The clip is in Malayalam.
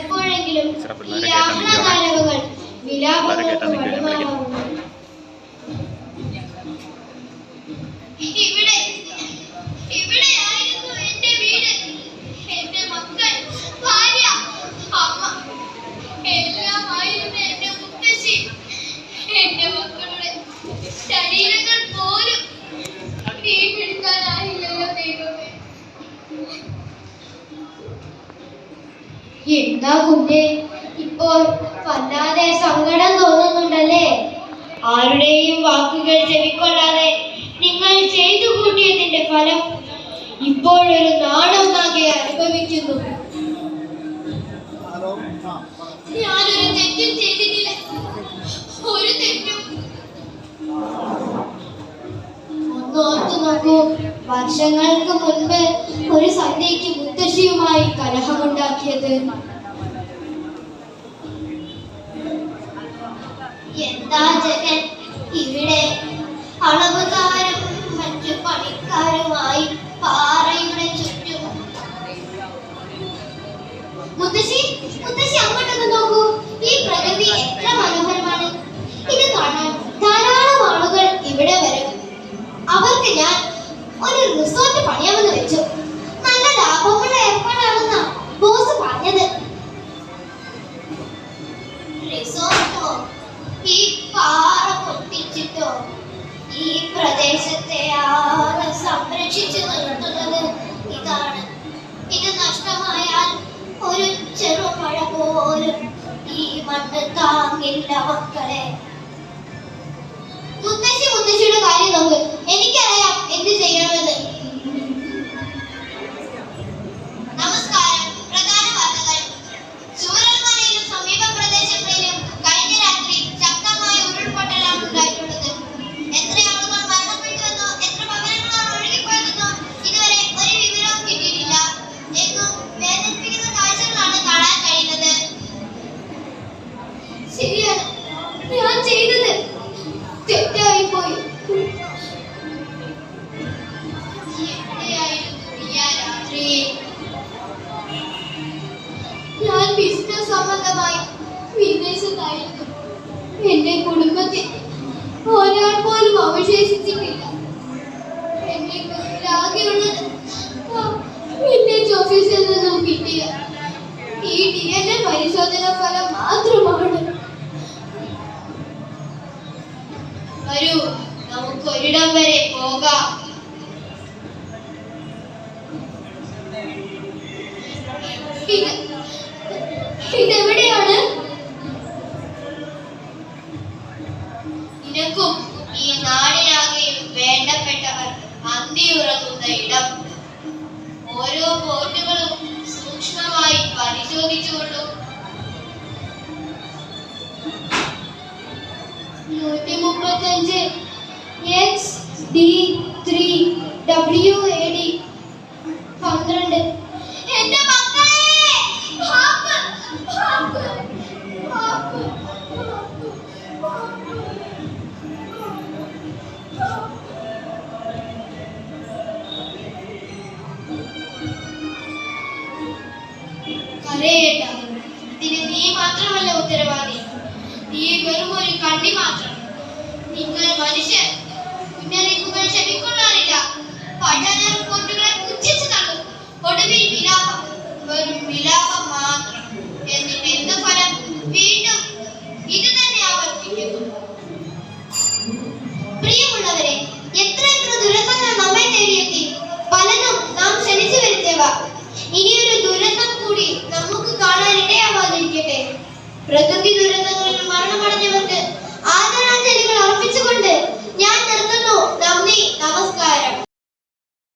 വല്ലപ്പോഴെങ്കിലും ഈ യാതനാ നരവുകൾ എന്താ കുഞ്ഞെ ഇപ്പോൾ വല്ലാതെ സങ്കടം തോന്നുന്നുണ്ടല്ലേ? ആരുടെയും വാക്കുകൾ ചെവിക്കൊള്ളാതെ നിങ്ങൾ ചെയ്തു കൂട്ടിയതിന്റെ ഫലം ഇപ്പോഴൊരു നാടൊന്നാകെ അനുഭവിക്കുന്നു. ഞാനൊരു തെറ്റും ചെയ്തിട്ടില്ല. ഒരു തെറ്റും. ഒന്നോർത്തു നോക്കൂ. വർഷങ്ങൾക്ക് മുൻപ് ഒരു സന്ധ്യയ്ക്ക് മുത്തശ്ശിയുമായി കലഹമുണ്ടാക്കിയത്? എന്താ ജഗൻ ഇവിടെ? അളവുകാരും ഈ പാറ പൊട്ടിച്ചിട്ടോ ഈ പ്രദേശത്തെ ആകെ സംരക്ഷിച്ചു നിർത്തുന്നത് ഇതാണ്. ഇത് നഷ്ടമായാൽ ഒരു ചെറുമഴ പോലും ഈ മണ്ണ് താങ്ങില്ല മക്കളെ. സംബന്ധമായി വിദേശത്തായിരുന്നു എന്റെ കുടുംബത്തിൽ ഒരാൾ പോലും അവശേഷിച്ചിട്ടില്ല. എന്റെ ഈ പരിശോധന ഫലം മാത്രമാണ്. വരൂ നമുക്ക് ഒരിടം വരെ പോകാം. സൂക്ഷ്മമായി പരിശോധിച്ചുകൊള്ളൂ. നൂറ്റി മുപ്പത്തഞ്ച് X D three W A D പന്ത്രണ്ട്. കരയേണ്ട ഇതിന് നീ മാത്രമല്ല ഉത്തരവാദി. നീ വെറും ഒരു കണ്ണി മാത്രം. നിങ്ങൾ മനുഷ്യർ മുന്നറിയിപ്പുകൾ ക്ഷമിക്കൊള്ളാറില്ല പഠന റിപ്പോർട്ടുകളെ പുച്ഛിച്ചു തള്ളും. ഒടുവിൽ വിലാപം വെറും വിലാപം മാത്രം. ప్రకృతి